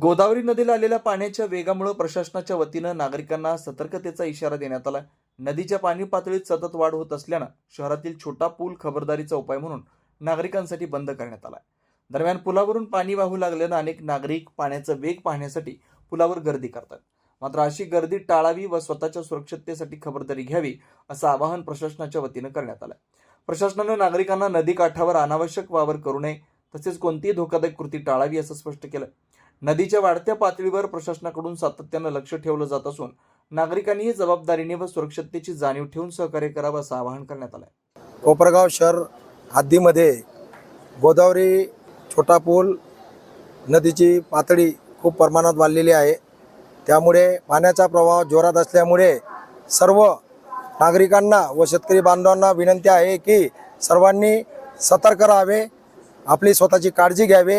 गोदावरी नदीला आलेल्या पाण्याच्या वेगामुळे प्रशासनाच्या वतीनं नागरिकांना सतर्कतेचा इशारा देण्यात आला नदीच्या पाणी पातळीत सतत वाढ होत असल्यानं शहरातील छोटा पूल खबरदारीचा उपाय म्हणून नागरिकांसाठी बंद करण्यात आला दरम्यान पुलावरून पाणी वाहू लागल्यानं अनेक नागरिक पाण्याचा वेग पाहण्यासाठी पुलावर गर्दी करतात. मात्र अशी गर्दी टाळावी व स्वतःच्या सुरक्षिततेसाठी खबरदारी घ्यावी असं आवाहन प्रशासनाच्या वतीनं करण्यात आलं प्रशासनानं नागरिकांना नदी काठावर अनावश्यक वावर करू नये तसेच कोणतीही धोकादायक कृती टाळावी असं स्पष्ट केलं नदीच्या वाढत्या पातळीवर प्रशासनाकडून सातत्यानं लक्ष ठेवलं जात असून नागरिकांनीही जबाबदारीने व सुरक्षिततेची जाणीव ठेवून सहकार्य करावं असं आवाहन करण्यात आलं कोपरगाव शहर हद्दीमध्ये गोदावरी छोटा पूल नदीची पातळी खूप प्रमाणात वाढलेली आहे. त्यामुळे पाण्याचा प्रवाह जोरात असल्यामुळे सर्व नागरिकांना व शेतकरी बांधवांना विनंती आहे की सर्वांनी सतर्क राहावे आपली स्वतःची काळजी घ्यावी.